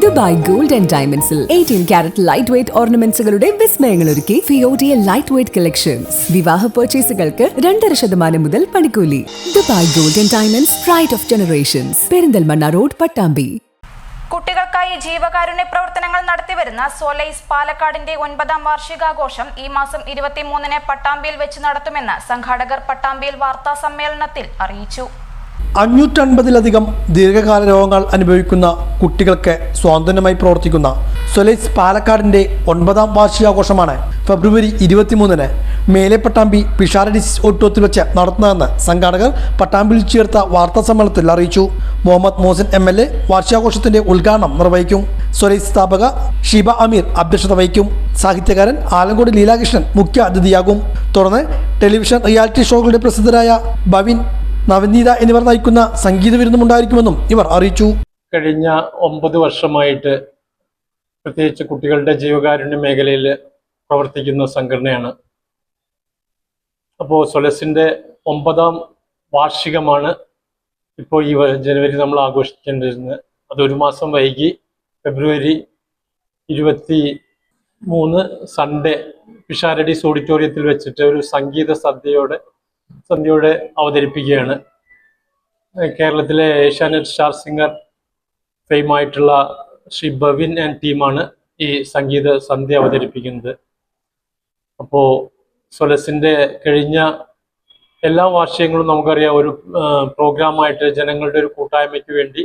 Dubai gold and ഡയമണ്ട്സിൽ eighteen carat light weight ഓർണമെന്റ്സുകളുടെ വിസ്മയങ്ങൾ ഒരുക്കി ഫിയോഡിയ ലൈറ്റ് വെയ്റ്റ് കളക്ഷൻസ് വിവാഹ പർച്ചേസുകൾക്ക് രണ്ടര ശതമാനം മുതൽ പണിക്കൂലി. Dubai gold and diamonds pride of generations Perinthalmanna road Pattambi. കുട്ടികൾക്കായി ജീവകാരുണ്യ പ്രവർത്തനങ്ങൾ നടത്തിവരുന്ന സോലൈസ് പാലക്കാടിന്റെ ഒൻപതാം വാർഷികാഘോഷം ഈ മാസം ഇരുപത്തിമൂന്നിന് പട്ടാമ്പിയിൽ വെച്ച് നടത്തുമെന്ന് സംഘാടകർ പട്ടാമ്പിയിൽ വാർത്താ സമ്മേളനത്തിൽ അറിയിച്ചു. അഞ്ഞൂറ്റൻപതിലധികം ദീർഘകാല രോഗങ്ങൾ അനുഭവിക്കുന്ന കുട്ടികൾക്ക് സ്വാതന്ത്ര്യമായി പ്രവർത്തിക്കുന്ന സൊലൈസ് പാലക്കാടിന്റെ ഒൻപതാം വാർഷികാഘോഷമാണ് ഫെബ്രുവരി ഇരുപത്തിമൂന്നിന് മേലെ പട്ടാമ്പി പിഷാരഡിസ് ഓട്ടോത്തിൽ വെച്ച് നടത്തുന്നതെന്ന് സംഘാടകർ പട്ടാമ്പിയിൽ ചേർത്ത വാർത്താ സമ്മേളനത്തിൽ അറിയിച്ചു. Muhammad Mohsin M L A വാർഷികാഘോഷത്തിന്റെ ഉദ്ഘാടനം നിർവഹിക്കും. സൊലൈസ് സ്ഥാപക ഷിബ അമീർ അധ്യക്ഷത വഹിക്കും. സാഹിത്യകാരൻ ആലങ്കോട് ലീലാകൃഷ്ണൻ മുഖ്യ അതിഥിയാകും. തുടർന്ന് ടെലിവിഷൻ റിയാലിറ്റി ഷോകളുടെ പ്രസിദ്ധരായ ഭവിൻ നവനീത എന്നിവർ നയിക്കുന്ന സംഗീത വിരുന്നുമുണ്ടായിരിക്കുമെന്നും ഇവർ അറിയിച്ചു. കഴിഞ്ഞ ഒമ്പത് വർഷമായിട്ട് പ്രത്യേകിച്ച് കുട്ടികളുടെ ജീവകാരുണ്യ മേഖലയിൽ പ്രവർത്തിക്കുന്ന സംഘടനയാണ്. അപ്പോൾ സൊലസിന്റെ ഒമ്പതാം വാർഷികമാണ് ഇപ്പോൾ ഈ ജനുവരി നമ്മൾ ആഘോഷിക്കേണ്ടിരുന്നത്. അതൊരു മാസം വൈകി ഫെബ്രുവരി ഇരുപത്തി മൂന്ന് സൺഡേ പിഷാരഡീസ് ഓഡിറ്റോറിയത്തിൽ വെച്ചിട്ട് ഒരു സംഗീത സദ്യയോടെ സന്ധ്യയോടെ അവതരിപ്പിക്കുകയാണ്. കേരളത്തിലെ ഏഷ്യാനെറ്റ് സ്റ്റാർ സിംഗർ ഫെയിമായിട്ടുള്ള ശ്രീ ബവിൻ ആൻഡ് ടീമാണ് ഈ സംഗീത സന്ധ്യ അവതരിപ്പിക്കുന്നത്. അപ്പോൾ സൊലസിന്റെ കഴിഞ്ഞ എല്ലാ വാർഷികങ്ങളും നമുക്കറിയാം ഒരു പ്രോഗ്രാമായിട്ട് ജനങ്ങളുടെ ഒരു കൂട്ടായ്മയ്ക്ക് വേണ്ടി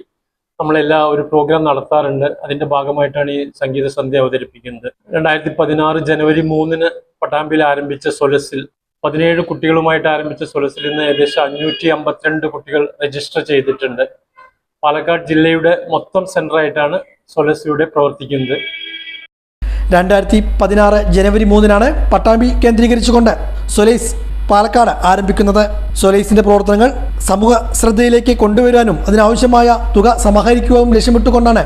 നമ്മളെല്ലാ ഒരു പ്രോഗ്രാം നടത്താറുണ്ട്. അതിന്റെ ഭാഗമായിട്ടാണ് ഈ സംഗീത സന്ധ്യ അവതരിപ്പിക്കുന്നത്. രണ്ടായിരത്തി പതിനാറ് ജനുവരി മൂന്നിന് പട്ടാമ്പിൽ ആരംഭിച്ച സൊലസിൽ പതിനേഴ് കുട്ടികളുമായിട്ട് ആരംഭിച്ച സൊലസിൽ നിന്ന് ഏകദേശം അഞ്ഞൂറ്റി അമ്പത്തിരണ്ട് കുട്ടികൾ രജിസ്റ്റർ ചെയ്തിട്ടുണ്ട്. പാലക്കാട് ജില്ലയുടെ മൊത്തം സെന്ററായിട്ടാണ് സൊലസ് പ്രവർത്തിക്കുന്നത്. രണ്ടായിരത്തി പതിനാറ് ജനുവരി മൂന്നിനാണ് പട്ടാമ്പി കേന്ദ്രീകരിച്ചുകൊണ്ട് സൊലൈസ് പാലക്കാട് ആരംഭിക്കുന്നത്. സൊലൈസിന്റെ പ്രവർത്തനങ്ങൾ സമൂഹ ശ്രദ്ധയിലേക്ക് കൊണ്ടുവരാനും അതിനാവശ്യമായ തുക സമാഹരിക്കുവാനും ലക്ഷ്യമിട്ടുകൊണ്ടാണ്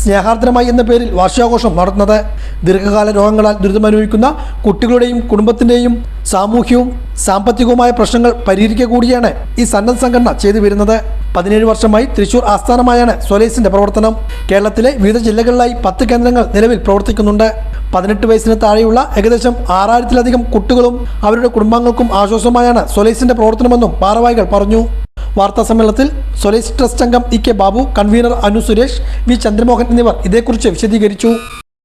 സ്നേഹാർദ്രമായി എന്ന പേരിൽ വാർഷികാഘോഷം നടത്തുന്നത്. ദീർഘകാല രോഗങ്ങളാൽ ദുരിതമനുഭവിക്കുന്ന കുട്ടികളുടെയും കുടുംബത്തിന്റെയും സാമൂഹ്യവും സാമ്പത്തികവുമായ പ്രശ്നങ്ങൾ പരിഹരിക്കുക കൂടിയാണ് ഈ സന്നദ്ധ സംഘടന ചെയ്തു വരുന്നത്. പതിനേഴ് വർഷമായി തൃശൂർ ആസ്ഥാനമായാണ് സൊലൈസിന്റെ പ്രവർത്തനം. കേരളത്തിലെ വിവിധ ജില്ലകളിലായി പത്ത് കേന്ദ്രങ്ങൾ നിലവിൽ പ്രവർത്തിക്കുന്നുണ്ട്. പതിനെട്ട് വയസ്സിന് താഴെയുള്ള ഏകദേശം ആറായിരത്തിലധികം കുട്ടികളും അവരുടെ കുടുംബാംഗങ്ങൾക്കും ആശ്വാസമായാണ് സൊലൈസിന്റെ പ്രവർത്തനമെന്നും ഭാരവാഹികൾ പറഞ്ഞു. വാർത്താ സമ്മേളനത്തിൽ സൊലൈസ് ട്രസ്റ്റ് അംഗം E K Babu convener Anu Suresh V Chandramohan എന്നിവർ ഇതേക്കുറിച്ച് വിശദീകരിച്ചു.